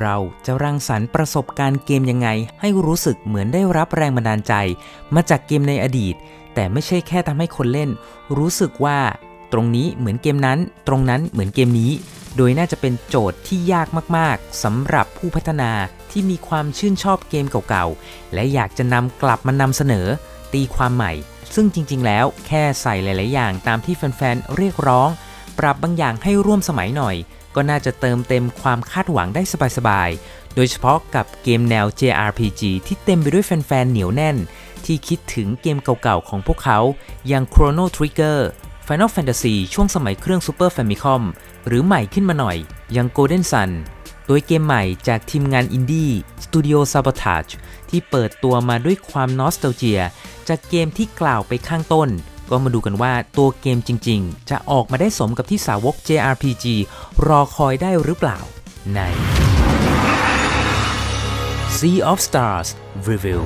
เราจะรังสรรค์ประสบการณ์เกมยังไง ให้รู้สึกเหมือนได้รับแรงบันดาลใจ มาจากเกมในอดีต แต่ไม่ใช่แค่ทำให้คนเล่น รู้สึกว่า ตรงนี้เหมือนเกมนั้น ตรงนั้นเหมือนเกมนี้ โดยน่าจะเป็นโจทย์ที่ยากมากๆสำหรับผู้พัฒนาที่มีความชื่นชอบเกมเก่าๆ และอยากจะนำกลับมานำเสนอ ตีความใหม่ ซึ่งจริง ๆ แล้วแค่ใส่หลาย ๆ อย่างตามที่แฟน ๆ เรียกร้อง ปรับบางอย่างให้ร่วมสมัยหน่อย ก็น่าจะเติมเต็มความคาดหวังได้สบายๆ โดยเฉพาะกับเกมแนว JRPG ที่เต็มไปด้วยแฟนๆ เหนียวแน่น ที่คิดถึงเกมเก่าๆ ของพวกเขา อย่าง Chrono Trigger Final Fantasy ช่วงสมัยเครื่อง Super Famicom หรือใหม่ขึ้นมาหน่อย อย่าง Golden Sun โดยเกมใหม่จากทีมงานอินดี้ Studio Sabotage ที่เปิดตัวมาด้วยความนอส t ต l เจีย จากเกมที่กล่าวไปข้างต้น ก็มาดูกันว่าตัวเกมจริงๆ จะออกมาได้สมกับที่สาวก JRPG รอคอยได้หรือเปล่าใน Sea of Stars Review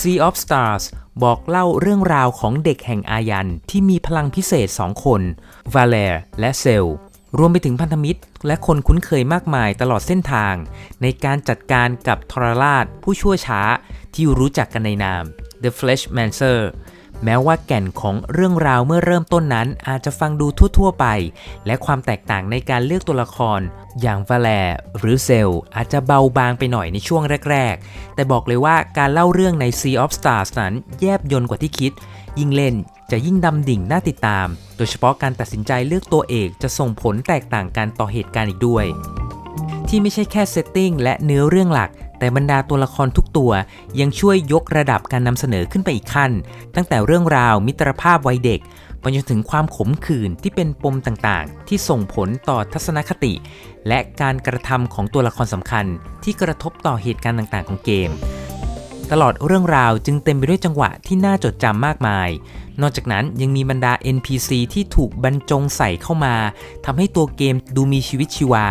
Sea of Stars บอกเล่าเรื่องราวของเด็กแห่งอายันที่มีพลังพิเศษ2คน v a l e r และเซล รวมไปถึงพันธมิตร และคนคุ้นเคยมากมายตลอดเส้นทาง ในการจัดการกับทรราชผู้ชั่วช้าที่รู้จักกันในนาม The Fleshmancer แม้ว่าแก่นของเรื่องราวเมื่อเริ่มต้นนั้นอาจจะฟังดูทั่ว ๆ ไป และความแตกต่างในการเลือกตัวละคร อย่างวาแลหรือเซลอาจจะเบาบางไปหน่อยในช่วงแรก ๆ แต่บอกเลยว่าการเล่าเรื่องใน Sea of Stars นั้นแยบยนกว่าที่คิด ยิ่งเล่นจะยิ่งดำดิ่งน่าติดตาม โดยเฉพาะการตัดสินใจเลือกตัวเอกจะส่งผลแตกต่างกันต่อเหตุการณ์อีกด้วย ที่ไม่ใช่แค่เซตติ้งและเนื้อเรื่องหลัก แต่บรรดาตัวละครทุกตัวยังช่วยยกระดับการนำเสนอขึ้นไปอีกขั้น ตั้งแต่เรื่องราวมิตรภาพวัยเด็กไปจนถึงความขมขื่นที่เป็นปมต่างๆ ที่ส่งผลต่อทัศนคติ และการกระทำของตัวละครสำคัญ ที่กระทบต่อเหตุการณ์ต่างๆ ของเกม ตลอดเรื่องราวจึงเต็มไปด้วยจังหวะที่น่าจดจำมากมาย นอกจากนั้นยังมีบรรดา NPC ที่ถูกบรรจงใส่เข้ามาทำให้ตัวเกมดูมีชีวิตชีวา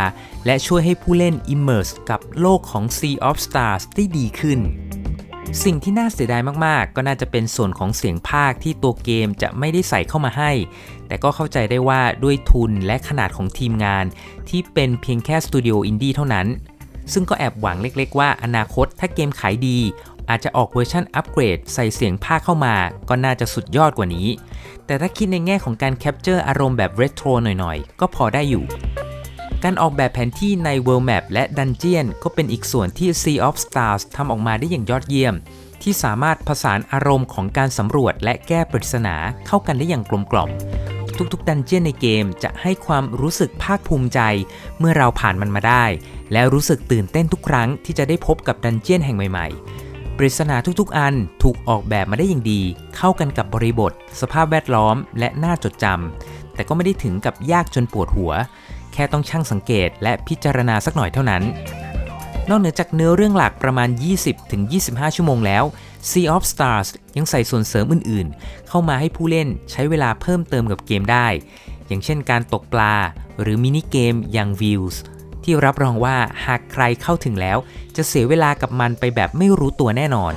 และช่วยให้ผู้เล่น immerse กับโลกของ Sea of Stars ได้ดีขึ้นสิ่งที่น่าเสียดายมาก ๆ ก็น่าจะเป็นส่วนของเสียงภาคที่ตัวเกมจะไม่ได้ใส่เข้ามาให้ แต่ก็เข้าใจได้ว่าด้วยทุนและขนาดของทีมงาน ที่เป็นเพียงแค่สตูดิโออินดี้เท่านั้น ซึ่งก็แอบหวังเล็ก ๆ ว่าอนาคตถ้าเกมขายดี อาจจะออกเวอร์ชันอัปเกรดใส่เสียงภาคเข้ามา ก็น่าจะสุดยอดกว่านี้ แต่ถ้าคิดในแง่ของการแคปเจอร์อารมณ์แบบเรโทรหน่อยๆ ก็พอได้อยู่ การออกแบบแผนที่ใน World Map และ Dungeon ก็เป็นอีกส่วนที่ Sea of Stars ทำออกมาได้อย่างยอดเยี่ยม ที่สามารถผสานอารมณ์ของการสำรวจและแก้ปริศนาเข้ากันได้อย่างกลมกล่อมทุกๆดันเจียนในเกมจะให้ความรู้สึกภาคภูมิใจ เมื่อเราผ่านมันมาได้ และรู้สึกตื่นเต้นทุกครั้งที่จะได้พบกับดันเจียนแห่งใหม่ ๆ ปริศนาทุกๆ อันถูกออกแบบมาได้อย่างดี เข้ากันกับบริบท สภาพแวดล้อม และน่าจดจำแต่ก็ไม่ได้ถึงกับยากจนปวดหัว แค่ต้องช่างสังเกตและพิจารณาสักหน่อยเท่านั้น นอกเหนือจากเนื้อเรื่องหลักประมาณ 20-25 ชั่วโมงแล้ว Sea of Stars ยังใส่ส่วนเสริมอื่นๆ เข้ามาให้ผู้เล่นใช้เวลาเพิ่มเติมกับเกมได้ อย่างเช่นการตกปลา หรือมินิเกมอย่าง Views ที่รับรองว่าหากใครเข้าถึงแล้ว จะเสียเวลากับมันไปแบบไม่รู้ตัวแน่นอน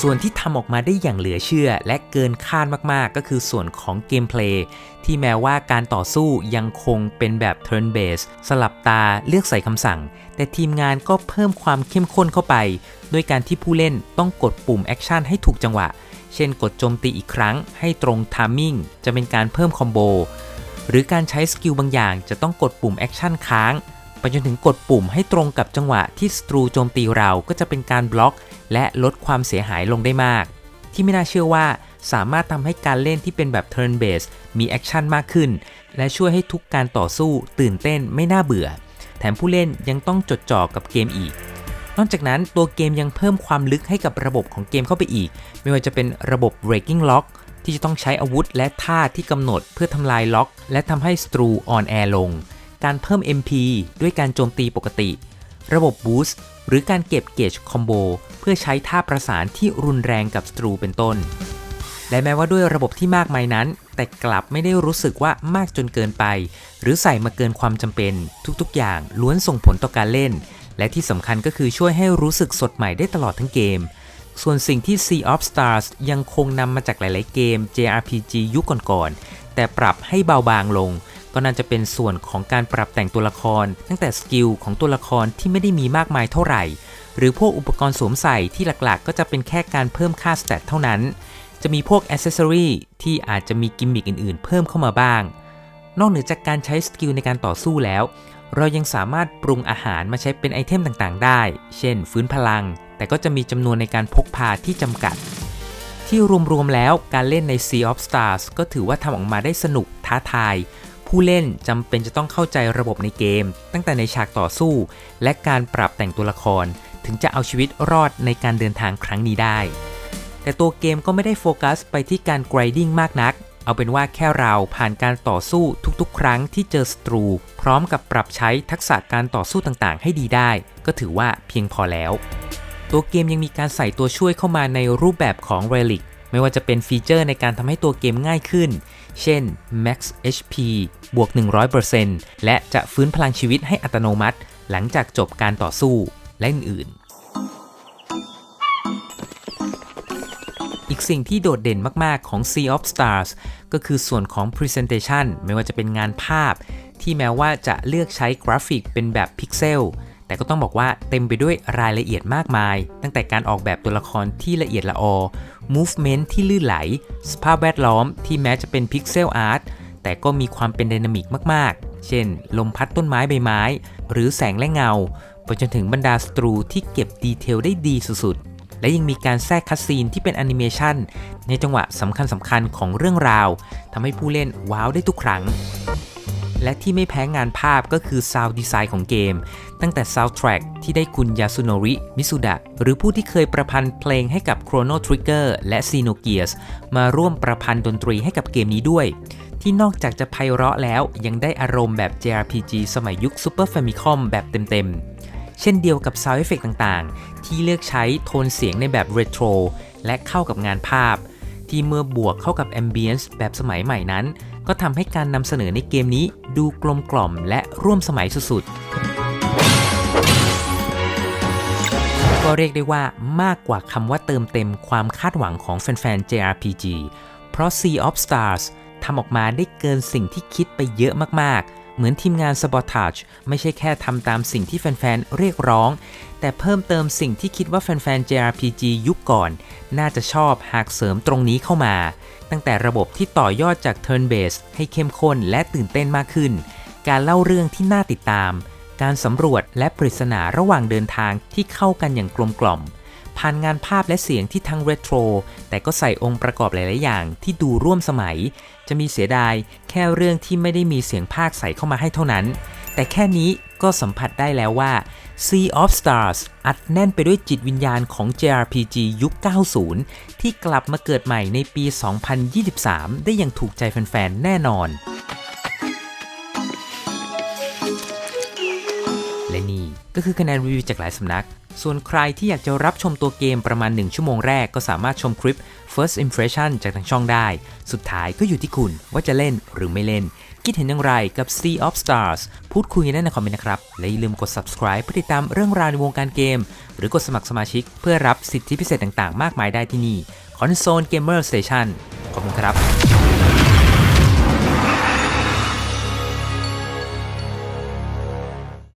ส่วนที่ทำออกมาได้อย่างเหลือเชื่อและเกินคาดมากๆ ก็คือส่วนของเกมเพลย์ที่แม้ว่าการต่อสู้ยังคงเป็นแบบ turn based สลับตาเลือกใส่คำสั่ง แต่ทีมงานก็เพิ่มความเข้มข้นเข้าไปด้วยการที่ผู้เล่นต้องกดปุ่มแอคชั่นให้ถูกจังหวะ เช่นกดโจมตีอีกครั้งให้ตรง timing จะเป็นการเพิ่มคอมโบ หรือการใช้สกิลบางอย่างจะต้องกดปุ่มแอคชั่นค้างไปจนถึงกดปุ่มให้ตรงกับจังหวะที่ศัตรูโจมตีเราก็จะเป็นการบล็อก และลดความเสียหายลงได้มาก ที่ไม่น่าเชื่อว่าสามารถทำให้การเล่นที่เป็นแบบ turn base มีแอคชั่นมากขึ้น และช่วยให้ทุกการต่อสู้ตื่นเต้นไม่น่าเบื่อ แถมผู้เล่นยังต้องจดจ่อกับเกมอีก นอกจากนั้นตัวเกมยังเพิ่มความลึกให้กับระบบของเกมเข้าไปอีก ไม่ว่าจะเป็นระบบ breaking lock ที่จะต้องใช้อาวุธและท่าที่กำหนดเพื่อทำลายล็อก และทำให้สตรูออนแอร์ลง การเพิ่ม MP ด้วยการโจมตีปกติ ระบบ Boost หรือการเก็บเกจคอมโบเพื่อใช้ท่าประสานที่รุนแรงกับสตรูเป็นต้น และแม้ว่าด้วยระบบที่มากมายนั้น แต่กลับไม่ได้รู้สึกว่ามากจนเกินไป หรือใส่มาเกินความจำเป็น ทุกๆ อย่างล้วนส่งผลต่อการเล่น และที่สำคัญก็คือช่วยให้รู้สึกสดใหม่ได้ตลอดทั้งเกม ส่วนสิ่งที่ Sea of Stars ยังคงนำมาจากหลาย ๆ เกม JRPG ยุคก่อนๆ แต่ปรับให้เบาบางลง ก็น่าจะเป็นส่วนของการปรับแต่งตัวละคร ตั้งแต่สกิลของตัวละครที่ไม่ได้มีมากมายเท่าไหร่ หรือพวกอุปกรณ์สวมใส่ที่หลัก ๆ ก็จะเป็นแค่การเพิ่มค่าสเตตเท่านั้น จะมีพวกอ c เซสซอรีที่อาจจะมีกิมมิคอื่น ๆ เพิ่มเข้ามาบ้าง นอกเหนือจากการใช้สกิลในการต่อสู้แล้ว เรายังสามารถปรุงอาหารมาใช้เป็นไอเทมต่างๆ ได้ เช่น ฟื้นพลัง แต่ก็จะมีจำนวนในการพกพาที่จำกัด ที่รวมๆแล้วการเล่นใน Sea of Stars ก็ถือว่าทำออกมาได้สนุกท้าทาย ผู้เล่นจำเป็นจะต้องเข้าใจระบบในเกม ตั้งแต่ในฉากต่อสู้ และการปรับแต่งตัวละคร ถึงจะเอาชีวิตรอดในการเดินทางครั้งนี้ได้ แต่ตัวเกมก็ไม่ได้โฟกัสไปที่การ grinding มากนัก เอาเป็นว่าแค่เราผ่านการต่อสู้ทุกๆ ครั้งที่เจอศัตรู พร้อมกับปรับใช้ทักษะการต่อสู้ต่างๆ ให้ดีได้ ก็ถือว่าเพียงพอแล้ว ตัวเกมยังมีการใส่ตัวช่วยเข้ามาในรูปแบบของ Relic ไม่ว่าจะเป็นฟีเจอร์ในการทำให้ตัวเกมง่ายขึ้น เช่น Max HP บวก 100%และจะฟื้นพลังชีวิตให้อัตโนมัติ หลังจากจบการต่อสู้และอื่นๆ อีกสิ่งที่โดดเด่นมาก ๆ ของ Sea of Stars ก็คือส่วนของ Presentation ไม่ว่าจะเป็นงานภาพ ที่แม้ว่าจะเลือกใช้กราฟิกเป็นแบบพิกเซลแต่ก็ต้องบอกว่าเต็มไปด้วยรายละเอียดมากมาย ตั้งแต่การออกแบบตัวละครที่ละเอียดละออ movement ที่ลื่นไหล สภาพแวดล้อมที่แม้จะเป็นพิกเซลอาร์ตแต่ก็มีความเป็นไดนามิกมาก ๆ เช่น ลมพัดต้นไม้ใบไม้ หรือแสงและเงา ไปจนถึงบรรดาศัตรูที่เก็บดีเทลได้ดีสุด ๆ และยังมีการแทรกคัสซีนที่เป็นแอนิเมชันในจังหวะสำคัญสำคัญๆของเรื่องราวทำให้ผู้เล่นว้าวได้ทุกครั้ง และที่ไม่แพ้งานภาพก็คือ Sound Design ของเกม ตั้งแต่ Soundtrack ที่ได้คุณยาสุโนริ มิสุดะ หรือผู้ที่เคยประพันธ์เพลงให้กับ Chrono Trigger และ Xenogears มาร่วมประพันธ์ดนตรีให้กับเกมนี้ด้วยที่นอกจากจะไพเราะแล้วยังได้อารมณ์แบบ JRPG สมัยยุค Super Famicom แบบเต็มๆ เช่นเดียวกับ Sound Effect ต่างๆ ที่เลือกใช้โทนเสียงในแบบ Retro และเข้ากับงานภาพ ที่เมื่อบวกเข้ากับ Ambience แบบสมัยใหม่นั้น ก็ทำให้การนำเสนอในเกมนี้ดูกลมกล่อมและร่วมสมัยสุดๆ ก็เรียกได้ว่ามากกว่าคำว่าเติมเต็มความคาดหวังของแฟนๆ JRPG เพราะ Sea of Stars ทำออกมาได้เกินสิ่งที่คิดไปเยอะมากๆ เหมือนทีมงาน Sabotage ไม่ใช่แค่ทำตามสิ่งที่แฟนๆ เรียกร้อง แต่เพิ่มเติมสิ่งที่คิดว่าแฟนๆ JRPG ยุคก่อน น่าจะชอบหากเสริมตรงนี้เข้ามา ตั้งแต่ระบบที่ต่อยอดจาก Turn Base ให้เข้มข้นและตื่นเต้นมากขึ้น การเล่าเรื่องที่น่าติดตาม การสำรวจและปริศนาระหว่างเดินทางที่เข้ากันอย่างกลมกล่อมผ่านงานภาพและเสียงที่ทั้งเรโทรแต่ก็ใส่องค์ประกอบหลาย ๆ อย่างที่ดูร่วมสมัย จะมีเสียดายแค่เรื่องที่ไม่ได้มีเสียงภาคใส่เข้ามาให้เท่านั้น แต่แค่นี้ก็สัมผัสได้แล้วว่า Sea of Stars อัดแน่นไปด้วยจิตวิญญาณของ JRPG ยุค 90 ที่กลับมาเกิดใหม่ในปี 2023 ได้อย่างถูกใจแฟนๆ แน่นอน ก็คือคะแนนรีวิวจากหลายสำนัก ส่วนใครที่อยากจะรับชมตัวเกมประมาณ 1 ชั่วโมงแรกก็สามารถชมคลิป First Impression จากทางช่องได้ สุดท้ายก็อยู่ที่คุณว่าจะเล่นหรือไม่เล่น คิดเห็นอย่างไรกับ Sea of Stars พูดคุยกันได้ในคอมเมนต์นะครับ และอย่าลืมกด subscribe เพื่อติดตามเรื่องราวในวงการเกม หรือกดสมัครสมาชิก เพื่อรับสิทธิพิเศษต่างๆ มากมายได้ที่นี่ Console Gamer Station ขอบคุณครับ